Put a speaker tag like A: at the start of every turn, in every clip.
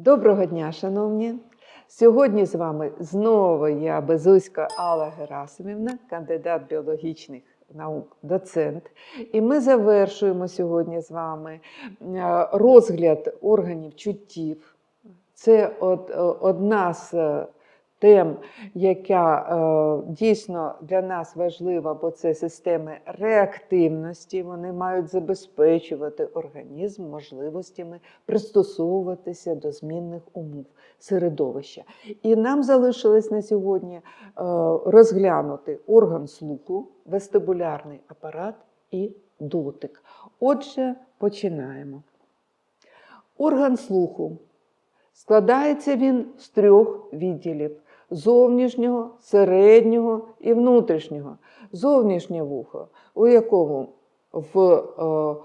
A: Доброго дня, шановні! Сьогодні з вами знову я Безуська Алла Герасимівна, кандидат біологічних наук, доцент. І ми завершуємо сьогодні з вами е, розгляд органів чуттів. Це е, одна з е, тем, яка е, дійсно для нас важлива, бо це системи реактивності. Вони мають забезпечувати організм можливостями пристосовуватися до змінних умов середовища. І нам залишилось на сьогодні е, розглянути орган слуху, вестибулярний апарат і дотик. Отже, починаємо. Орган слуху. Складається він з трьох відділів: зовнішнього, середнього і внутрішнього. Зовнішнє вухо, у якому в е,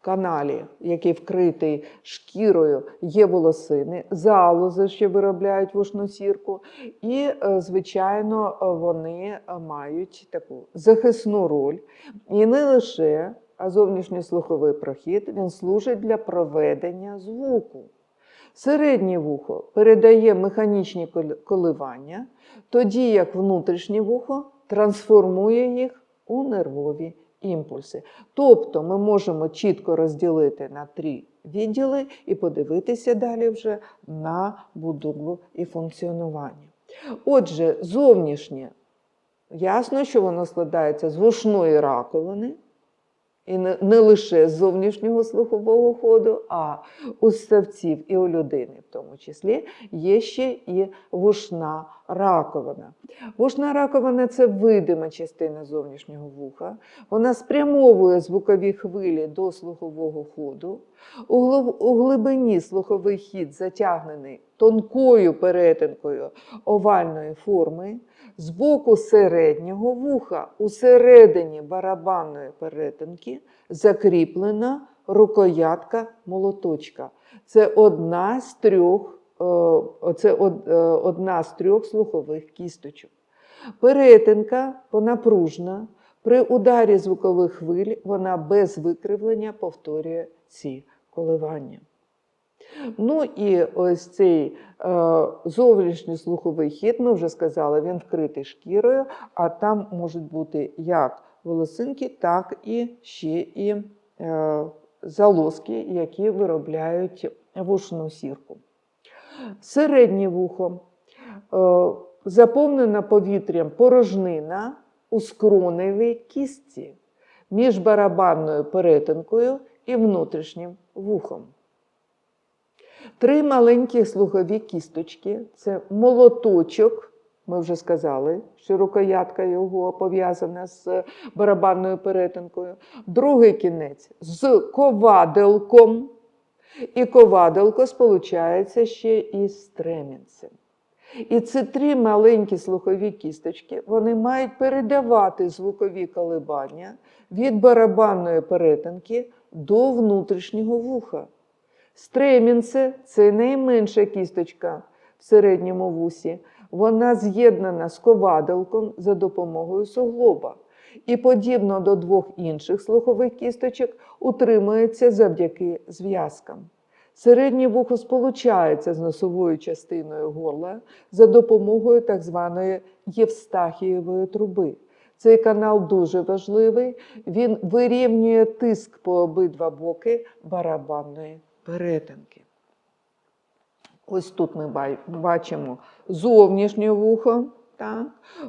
A: каналі, який вкритий шкірою, є волосини, залози, що виробляють вушну сірку, і, е, звичайно, вони мають таку захисну роль. І не лише, а зовнішній слуховий прохід він служить для проведення звуку. Середнє вухо передає механічні коливання, тоді як внутрішнє вухо трансформує їх у нервові імпульси. Тобто ми можемо чітко розділити на три відділи і подивитися далі вже на будову і функціонування. Отже, зовнішнє, ясно, що воно складається з вушної раковини. І не, лише зовнішнього слухового ходу, а у ставців і у людини, в тому числі, є ще і вушна раковина. Вушна раковина це видима частина зовнішнього вуха. Вона спрямовує звукові хвилі до слухового ходу. У глибині слуховий хід затягнений тонкою перетинкою овальної форми. З боку середнього вуха у середині барабанної перетинки закріплена рукоятка молоточка. Це одна з трьох, е, це е, одна з трьох слухових кісточок. Перетинка вона пружна. При ударі звукових хвиль вона без викривлення повторює ці коливання. Ну і ось цей е, зовнішній слуховий хід, ми вже сказали, він вкритий шкірою, а там можуть бути як волосинки, так і ще і е, залозки, які виробляють вушну сірку. Середнє вухо е, заповнена повітрям порожнина у скроневій кістці між барабанною перетинкою і внутрішнім вухом. Три маленькі слухові кісточки це молоточок. Ми вже сказали, що рукоятка його пов'язана з барабанною перетинкою. Другий кінець з коваделком. І коваделко сполучається ще із стремінцем. І ці три маленькі слухові кісточки вони мають передавати звукові колебання від барабанної перетинки до внутрішнього вуха. Стремінце це найменша кісточка в середньому вусі. Вона з'єднана з коваделком за допомогою суглоба. І, подібно до двох інших слухових кісточок, утримується завдяки зв'язкам. Середнє вухо сполучається з носовою частиною горла за допомогою так званої Євстахієвої труби. Цей канал дуже важливий. Він вирівнює тиск по обидва боки барабанної перетинки. Ось тут ми бачимо зовнішнє вухо. Так?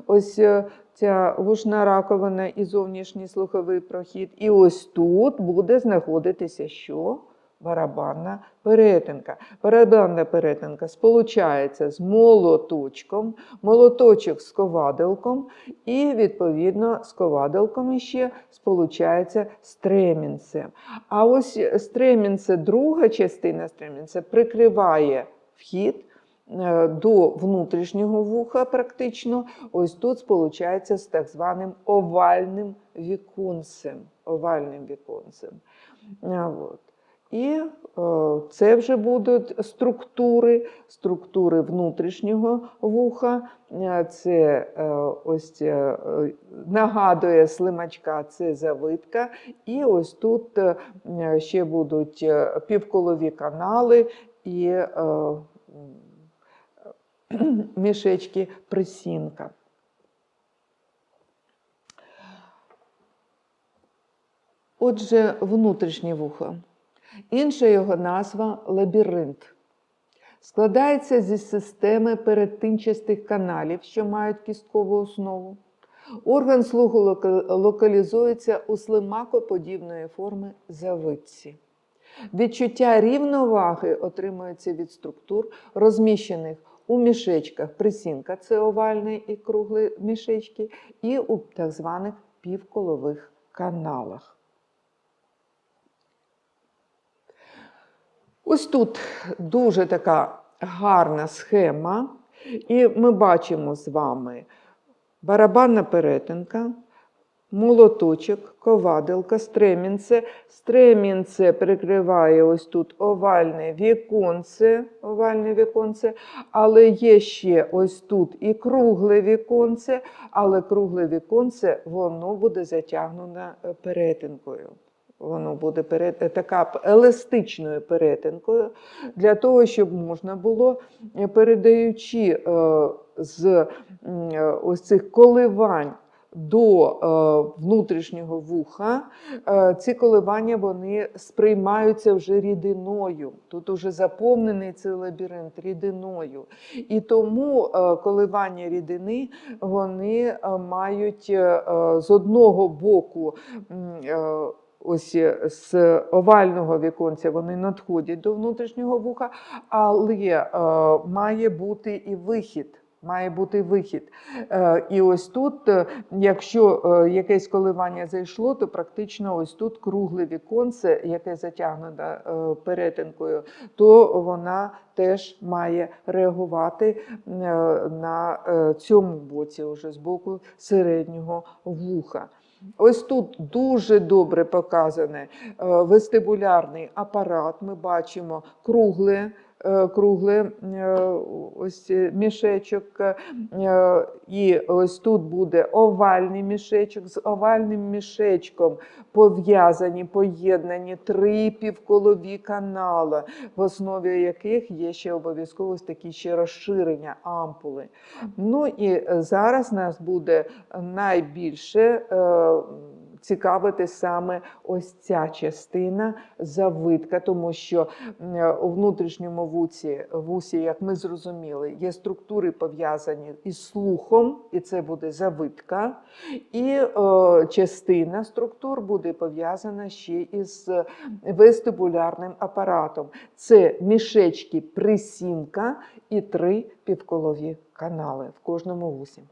A: Ось е, ця вушна раковина і зовнішній слуховий прохід. І ось тут буде знаходитися що? Барабанна перетинка. Барабанна перетинка сполучається з молоточком, молоточок з коваделком, і, відповідно, з коваделком іще сполучається стремінцем. А ось стремінце, друга частина стремінця прикриває вхід е, до внутрішнього вуха, практично. Ось тут сполучається з так званим овальним віконцем. Овальним віконцем. От. І е, це вже будуть структури, структури внутрішнього вуха. Е, Це е, ось нагадує слимачка, це завитка. І ось тут ще будуть півколові канали і мішечки присінка. Отже, внутрішнє вухо. Інша його назва лабіринт. Складається зі системи передтинчастих каналів, що мають кісткову основу. Орган слуху локалізується у слимакоподібної форми завитці. Відчуття рівноваги отримується від структур, розміщених у мішечках присінка, це овальні і круглі мішечки, і у так званих півколових каналах. Ось тут дуже така гарна схема, і ми бачимо з вами барабанна перетинка, молоточок, коваделка, стремінце. Стремінце прикриває ось тут овальне віконце, овальне віконце, але є ще ось тут і кругле віконце, але кругле віконце воно буде затягнуте е, перетинкою. Воно буде перет... е, така еластичною перетинкою для того, щоб можна було, е, передаючи е, з ось цих коливань до внутрішнього вуха, ці коливання вони сприймаються вже рідиною. Тут уже заповнений цей лабіринт рідиною. І тому коливання рідини вони мають з одного боку. Ось е, з овального віконця вони надходять до внутрішнього вуха, але е, має бути і вихід. Має бути вихід. Е, і ось тут, якщо якесь коливання зайшло, то практично ось тут кругле віконце, яке затягнуте е, перетинкою, то вона теж має реагувати на цьому боці, уже з боку середнього вуха. Ось тут дуже добре показаний е, вестибулярний апарат. Ми бачимо кругле, кругле е, ось е, мішечок, е, і ось тут буде овальний мішечок. З овальним мішечком пов'язані, поєднані три півколові канали, в основі яких є ще обов'язково такі ще розширення ампули. Ну і е, зараз нас буде найбільше е, цікавити саме ось ця частина завитка, тому що е, у внутрішньому вуці, вусі, як ми зрозуміли, є структури пов'язані із слухом, і це буде завитка, і е, частина структур буде пов'язана ще із вестибулярним апаратом. Це мішечки присінка і три півколові канали в кожному вусі.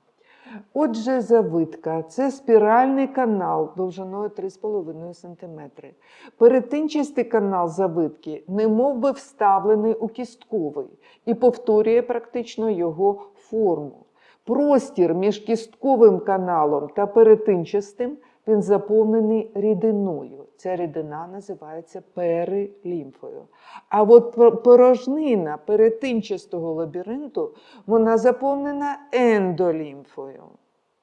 A: Отже, завитка це спіральний канал довжиною 3,5 см. Перетинчастий канал завитки немов би вставлений у кістковий і повторює практично його форму. Простір між кістковим каналом та перетинчастим він заповнений рідиною. Ця рідина називається перилімфою. А от порожнина перетинчастого лабіринту вона заповнена ендолімфою.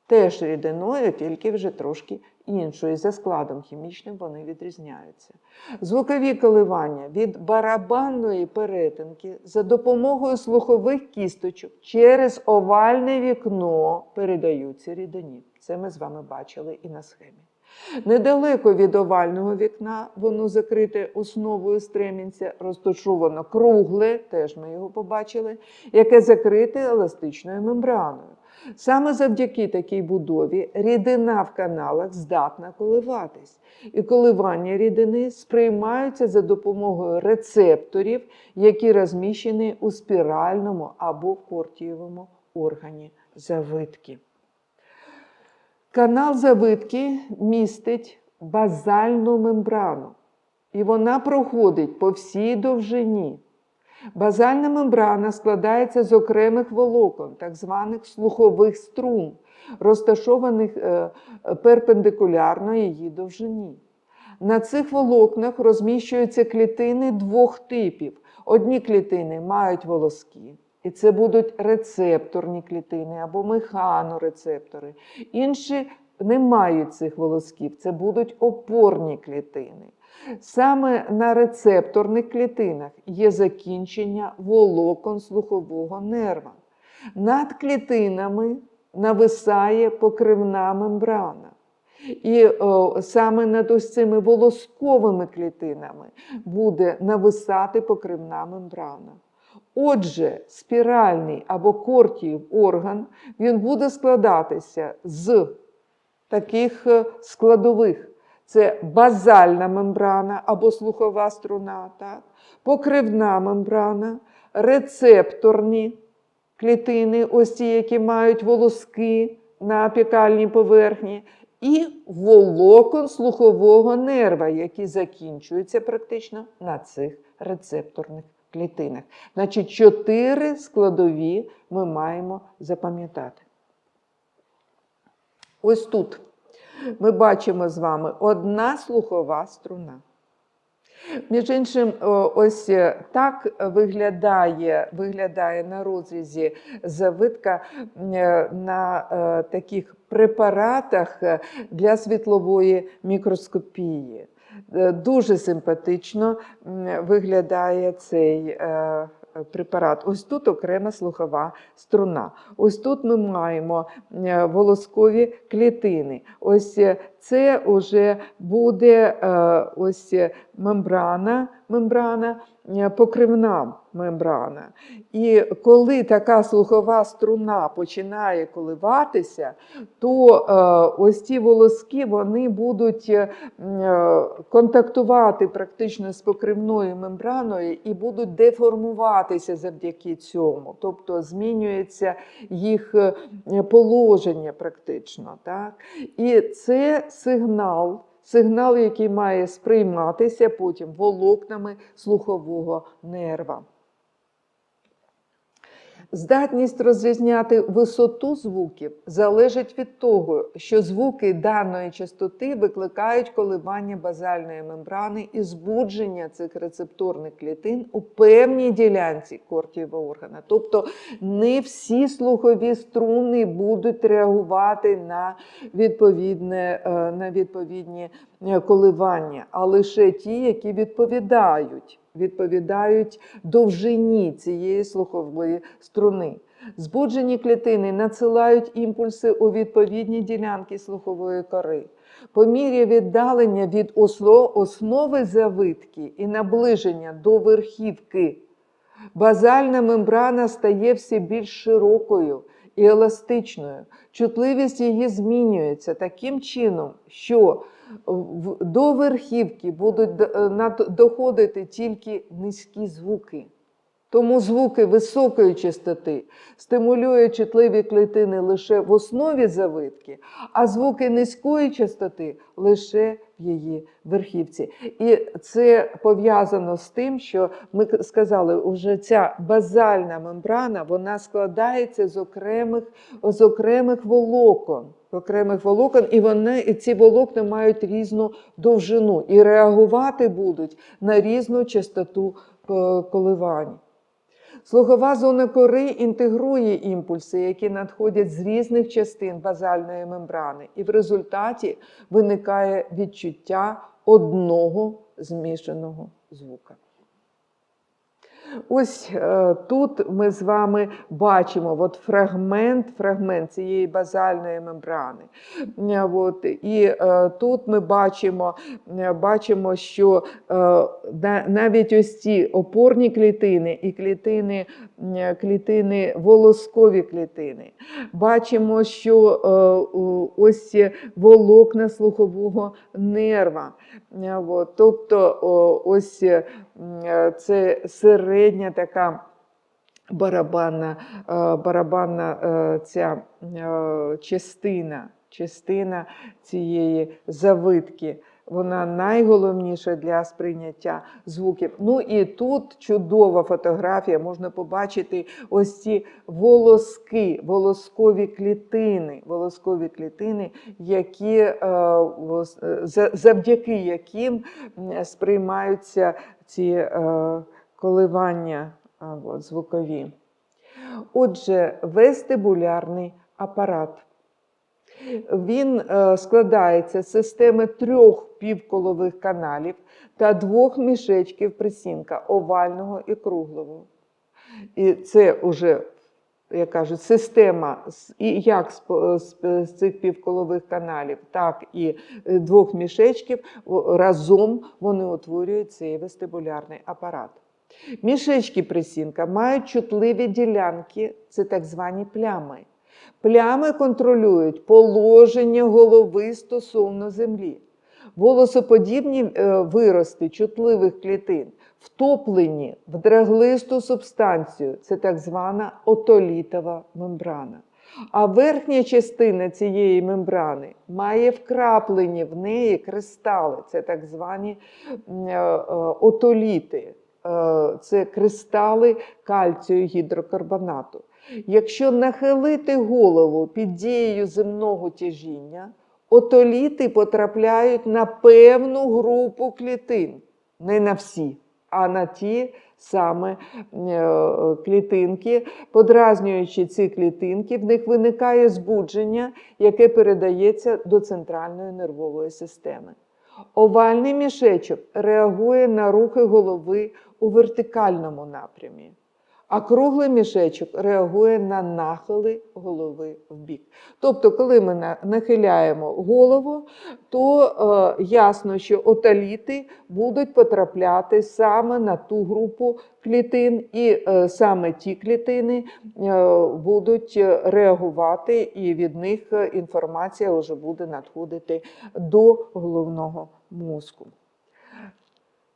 A: Теж рідиною, тільки вже трошки іншою. За складом хімічним вони відрізняються. Звукові коливання від барабанної перетинки за допомогою слухових кісточок через овальне вікно передаються рідині. Це ми з вами бачили і на схемі. Недалеко від овального вікна, воно закрите основою стремінця, розташовано кругле, теж ми його побачили, яке закрите еластичною мембраною. Саме завдяки такій будові рідина в каналах здатна коливатись, і коливання рідини сприймаються за допомогою рецепторів, які розміщені у спіральному або кортієвому органі завитки. Канал завитки містить базальну мембрану, і вона проходить по всій довжині. Базальна мембрана складається з окремих волокон, так званих слухових струн, розташованих е, перпендикулярно її довжині. На цих волокнах розміщуються клітини двох типів. Одні клітини мають волоски, і це будуть рецепторні клітини або механорецептори. Інші не мають цих волосків, це будуть опорні клітини. Саме на рецепторних клітинах є закінчення волокон слухового нерва. Над клітинами нависає покривна мембрана. І о, саме над ось цими волосковими клітинами буде нависати покривна мембрана. Отже, спіральний або кортіїв орган він буде складатися з таких е, складових. Це базальна мембрана або слухова струна, так? покривна мембрана, рецепторні клітини, ось ті, які мають волоски на апікальній поверхні, і волокон слухового нерва, які закінчуються практично на цих рецепторних клітинах. Значить, чотири складові ми маємо запам'ятати. Ось тут ми бачимо з вами одна слухова струна. Між іншим, ось е, так виглядає, виглядає на розрізі завитка е, на е, таких препаратах для світлової мікроскопії. Е, Дуже симпатично виглядає цей е, препарат. Ось тут окрема слухова струна. Ось тут ми маємо е, волоскові клітини. Ось це вже буде е, ось мембрана, мембрана, е, покривна мембрана. І коли така слухова струна починає коливатися, то е, ось ці волоски вони будуть контактувати практично з покривною мембраною і будуть деформуватися завдяки цьому. Тобто змінюється їх положення практично. Так? І це сигнал. Сигнал, який має сприйматися потім волокнами слухового нерва. Здатність розрізняти висоту звуків залежить від того, що звуки даної частоти викликають коливання базальної мембрани і збудження цих рецепторних клітин у певній ділянці кортієвого органа. Тобто не всі слухові струни будуть реагувати на, відповідне, е, на відповідні е, коливання, а лише ті, які відповідають відповідають довжині цієї слухової струни. Збуджені клітини надсилають імпульси у відповідні ділянки слухової кори. По мірі віддалення від основи завитки і наближення до верхівки, базальна мембрана стає все більш широкою і еластичною. Чутливість її змінюється таким чином, що до верхівки будуть е, доходити тільки низькі звуки. Тому звуки високої частоти стимулюють чутливі клітини лише в основі завитки, а звуки низької частоти лише в її верхівці. І це пов'язано з тим, що ми сказали, вже ця базальна мембрана вона складається з окремих, з окремих волокон. Окремих волокон, і вони і ці волокна мають різну довжину і реагувати будуть на різну частоту е, коливань. Слухова зона кори інтегрує імпульси, які надходять з різних частин базальної мембрани, і в результаті виникає відчуття одного змішаного звука. Ось е, тут ми з вами бачимо от фрагмент, фрагмент цієї базальної мембрани. Е, От, і е, тут ми бачимо, е, бачимо що е, навіть ось ці опорні клітини і клітини, клітини волоскові клітини. Бачимо, що е, ось волокна слухового нерва. Е, тобто ось е, це середня така барабанна, е, барабанна е, ця е, частина, частина цієї завитки. Вона найголовніша для сприйняття звуків. Ну і тут чудова фотографія. Можна побачити ось ці волоски, волоскові клітини, волоскові клітини, які, е, е, за- завдяки яким сприймаються ці е, коливання звукові. Отже, вестибулярний апарат. Він е, складається з системи трьох півколових каналів та двох мішечків присінка овального і круглого. І це вже, як кажуть, система як з цих півколових каналів, так і е, двох мішечків разом вони утворюють цей вестибулярний апарат. Мішечки присінка мають чутливі ділянки, це так звані плями. Плями контролюють положення голови стосовно землі. Волосоподібні е, вирости чутливих клітин втоплені в драглисту субстанцію, це так звана отолітова мембрана. А верхня частина цієї мембрани має вкраплені в неї кристали, це так звані е, е, отоліти. Це кристали кальцію гідрокарбонату. Якщо нахилити голову під дією земного тяжіння, отоліти потрапляють на певну групу клітин, не на всі, а на ті саме е, клітинки. Подразнюючи ці клітинки, в них виникає збудження, яке передається до центральної нервової системи. Овальний мішечок реагує на рухи голови у вертикальному напрямі, а круглий мішечок реагує на нахили голови в бік. Тобто, коли ми нахиляємо голову, то е, ясно, що оталіти будуть потрапляти саме на ту групу клітин, і е, саме ті клітини е, будуть реагувати, і від них е, інформація вже буде надходити до головного мозку.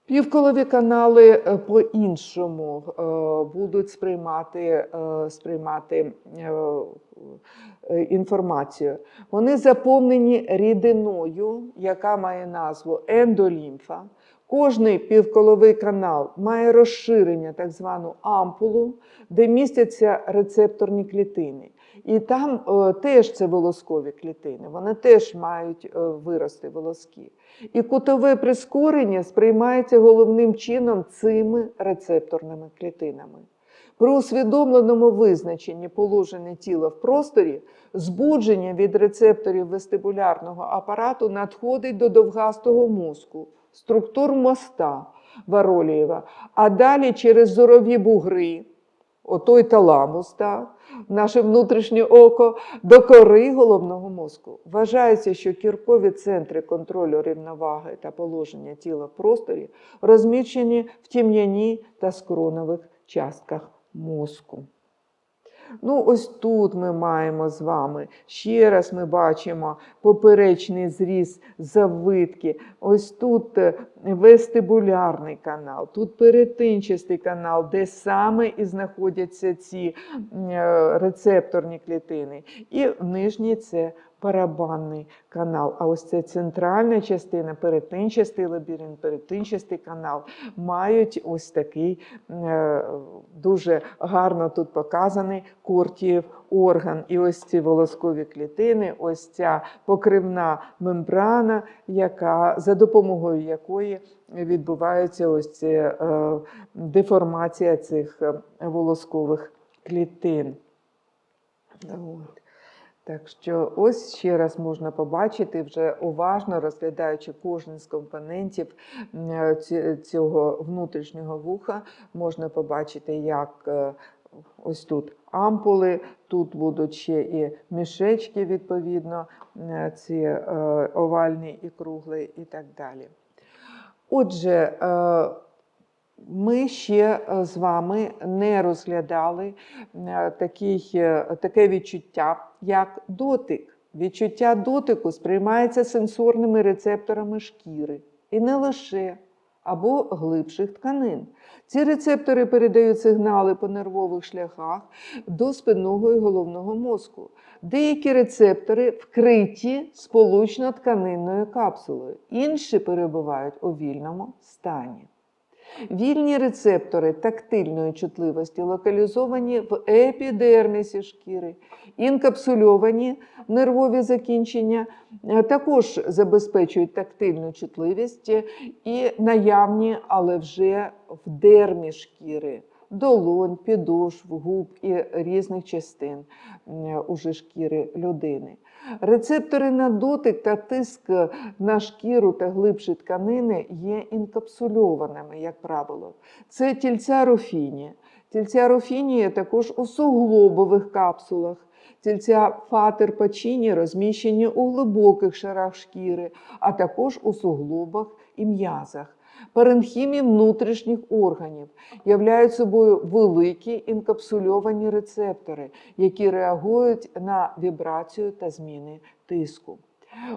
A: Півколові канали е, по-іншому е, будуть сприймати, е, сприймати інформацію. Вони заповнені рідиною, яка має назву ендолімфа. Кожний півколовий канал має розширення, так звану ампулу, де містяться рецепторні клітини. І там е, теж це волоскові клітини, вони теж мають е, вирости волоски. І кутове прискорення сприймається головним чином цими рецепторними клітинами. При усвідомленому визначенні положення тіла в просторі збудження від рецепторів вестибулярного апарату надходить до довгастого мозку, структур моста Варолієва, а далі через зорові бугри, отой таламус, так, наше внутрішнє око, до кори головного мозку. Вважається, що кіркові центри контролю рівноваги та положення тіла в просторі розміщені в тім'яній та скронових частках мозку. Ну, ось тут ми маємо з вами. Ще раз ми бачимо поперечний зріз завитки. Ось тут е, вестибулярний канал, тут перетинчастий канал, де саме і знаходяться ці е, рецепторні клітини. І в нижній це барабанний канал. А ось це центральна частина, перетинчастий лабіринт, перетинчастий канал мають ось такий е, дуже гарно тут показаний кортієв орган. І ось ці волоскові клітини, ось ця покривна мембрана, яка, за допомогою якої відбувається ось ця е, деформація цих е, волоскових клітин. От. Так що ось ще раз можна побачити, вже уважно розглядаючи кожен з компонентів цього внутрішнього вуха, можна побачити, як е, ось тут ампули, тут будуть ще і мішечки, відповідно, е, ці е, овальні і круглі, і так далі. Отже, е, ми ще е, з вами не розглядали е, такий, е, таке відчуття, як дотик. Відчуття дотику сприймається сенсорними рецепторами шкіри і не лише або глибших тканин. Ці рецептори передають сигнали по нервових шляхах до спинного і головного мозку. Деякі рецептори вкриті сполучно-тканинною капсулою, інші перебувають у вільному стані. Вільні рецептори тактильної чутливості локалізовані в епідермісі шкіри, інкапсульовані нервові закінчення е, також забезпечують тактильну чутливість і наявні, але вже в дермі шкіри. Долонь, підошв, губ і різних частин е, уже шкіри людини. Рецептори на дотик та тиск на шкіру та глибші тканини є інкапсульованими, як правило. Це тільця руфіні. Тільця руфіні є також у суглобових капсулах. Тільця фатер пачіні розміщені у глибоких шарах шкіри, а також у суглобах і м'язах. Паренхімі внутрішніх органів являють собою великі інкапсульовані рецептори, які реагують на вібрацію та зміни тиску.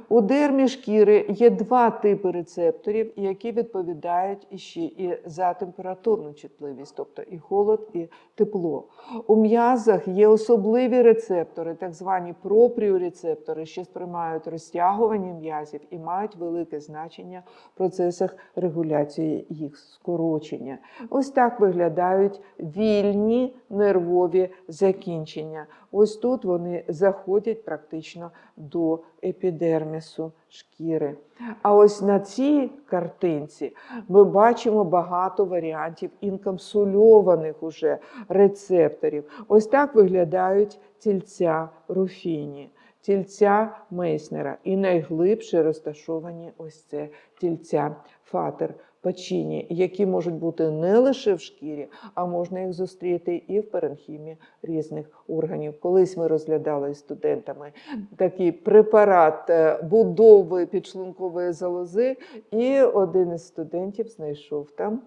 A: У дермі шкіри є два типи рецепторів, які відповідають іще і за температурну чутливість, тобто і холод, і тепло. У м'язах є особливі рецептори, так звані пропріорецептори, що сприймають розтягування м'язів і мають велике значення в процесах регуляції їх скорочення. Ось так виглядають вільні нервові закінчення. Ось тут вони заходять практично до епідермісу шкіри. А ось на цій картинці ми бачимо багато варіантів інкапсульованих уже рецепторів. Ось так виглядають тільця руфіні. Тільця Мейснера і найглибше розташовані ось це тільця фатер печіні, які можуть бути не лише в шкірі, а можна їх зустріти і в перенхімі різних органів. Колись ми розглядали з студентами такий препарат е, будови підшлункової залози, і один із студентів знайшов там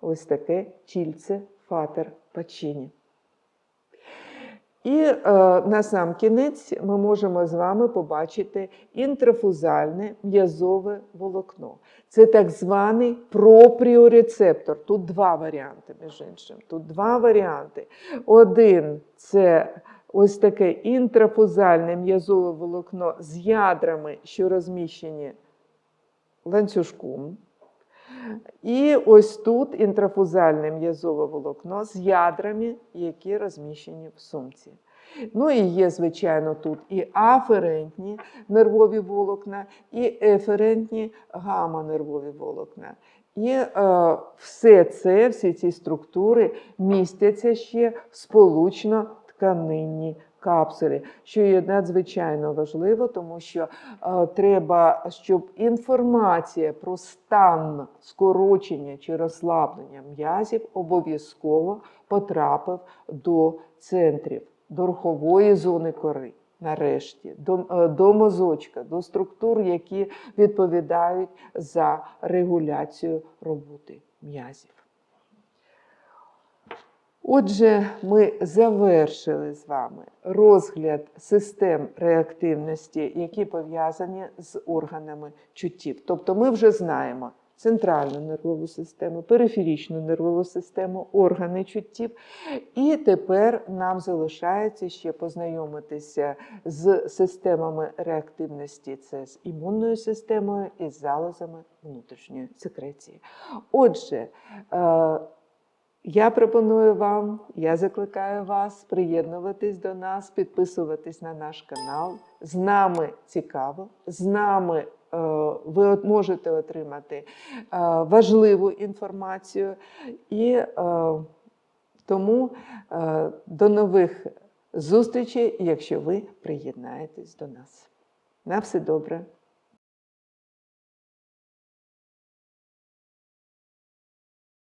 A: ось таке тільце фатер печіні. І е, на сам кінець ми можемо з вами побачити інтрафузальне м'язове волокно. Це так званий пропріорецептор. Тут два варіанти, між іншим. Тут два варіанти. Один це ось таке інтрафузальне м'язове волокно з ядрами, що розміщені ланцюжком. І ось тут інтрафузальне м'язове волокно з ядрами, які розміщені в сумці. Ну і є, звичайно, тут і аферентні нервові волокна, і еферентні гамма-нервові волокна. І е, все це, всі ці структури містяться ще в сполучно-тканинній капсулі, що є надзвичайно важливо, тому що е, треба, щоб інформація про стан скорочення чи розслаблення м'язів обов'язково потрапив до центрів, до рухової зони кори. Нарешті до, е, до мозочка, до структур, які відповідають за регуляцію роботи м'язів. Отже, ми завершили з вами розгляд систем реактивності, які пов'язані з органами чуттів. Тобто ми вже знаємо центральну нервову систему, периферічну нервову систему, органи чуттів. І тепер нам залишається ще познайомитися з системами реактивності, це з імунною системою і з залозами внутрішньої секреції. Отже, е, я пропоную вам, я закликаю вас приєднуватись до нас, підписуватись на наш канал. З нами цікаво, з нами е, ви можете отримати е, важливу інформацію. І е, тому е, до нових зустрічей, якщо ви приєднаєтесь до нас. На все добре.